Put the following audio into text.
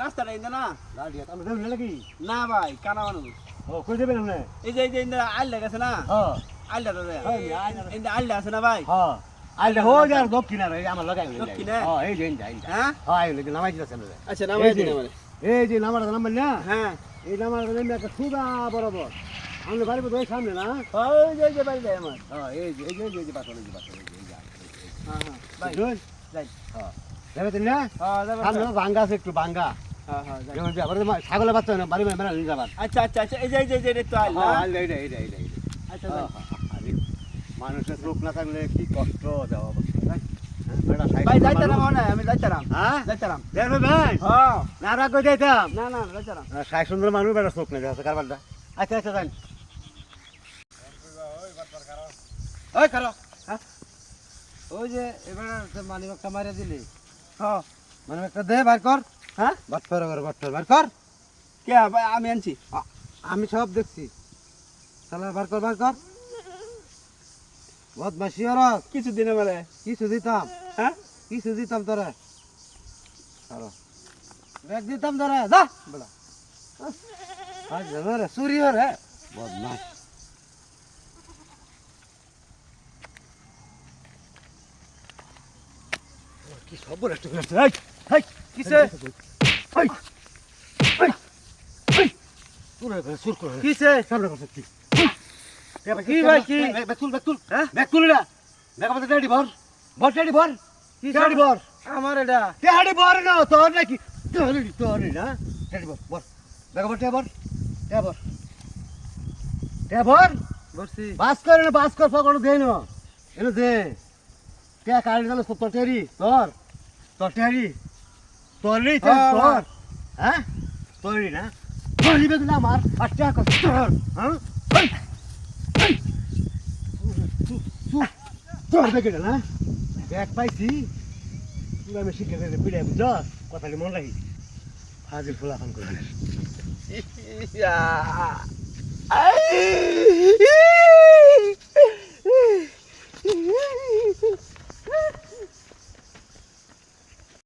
রাস্তাটা ইন্দা না না লাগি না ভাই কানা মানুষ ও কই দেবেন আপনি এই যে এই যে ইন্দা আল্লা গেছে না হ্যাঁ আল্লা আইলা- ইন্দা আল্লা আছে না ভাই হ্যাঁ আইলে হো যার দক্ষিণ আর আমার লাগাই দক্ষিণে? হ্যাঁ এই যে এই যে হ্যাঁ হ্যাঁ এই যে নামাই দিতেছেন আচ্ছা নামাই দিন আমারে এই যে নামাটা নাম্বার না হ্যাঁ এই নামাটা নেমে একটা সুদা বরাবর আমরা বাড়ি ওই সামনে না ওই যে এই যে বাড়ি আমার হ্যাঁ এই যে এই যে এই যে, এই এই যে যে, হ্যাঁ হ্যাঁ ভাই? যাই। হ্যাঁ। দেবেন না? হ্যাঁ সামনে ভাঙ্গা আছে একটু ভাঙ্গা। হ্যাঁ হ্যাঁ যাই। ছাগলের বাচ্চা না বাড়ি মেরে নিয়ে যাবার। আচ্ছা আচ্ছা আচ্ছা এই যে এই যে তো। আচ্ছা যাই। মানুষের চোখ না থাকলে কি কষ্ট সাইকেল ভাই যাইতারাম মানুষ। না আমি যাইতারাম। হ্যাঁ? যাইতারাম। দেখো ভাই। হ্যাঁ। না রাখ করে যাইতাম? না না যাইতারাম। সাই সুন্দর মানুষ চোখ না কারবারটা। আচ্ছা আচ্ছা যান ওই করো। হ্যাঁ ওই যে এবার মানি একটা মারিয়া দিলি। হ্যাঁ মানে একটা দে বার কর। হ্যাঁ? বাটপার কর বাটপার বার কর। কে? আমি আনছি? আমি সব দেখছি। তাহলে বার কর বার কর। বদমাসি আর কিছু দিনে মানে কিছু দিতাম। হ্যাঁ? কিছু দিতাম তোরা। চলো ব্যাগ দিতাম তোরা যা। বলা। আজ রে চুরি রে। বদমাস কি সব বলে একটু কিসে? সুর করে কিসে? সামনে কি কি? ভাই, কি? হ্যাঁ? ব্যাগ তুল না। ব্যাগ আমাদের ড্যাডি ভর ভর ড্যাডি ভর কি ড্যাডি ভর আমার এটা। ড্যাডি ভর না তোর নাকি? তোর তোর না ড্যাডি ভর ভর ব্যাগ ভর ট্যাবর ট্যাবর ট্যাবর বসছি। বাস করে না বাস কর না। এনে দে। কে কালি গেল তোর টেরি তোর? তোর টেরি তোর হ্যাঁ, তোর? হ্যাঁ? তোর না? তোর নিবে না আমার আচ্ছা কর তোর হ্যাঁ। তু- তু- তোর দেখে না ব্যাগ পাইছি। তুই আমি শিখে গেলে পিড়ে বুঝ কথাটি মন রাখি হাজির ফুলা ফোন করে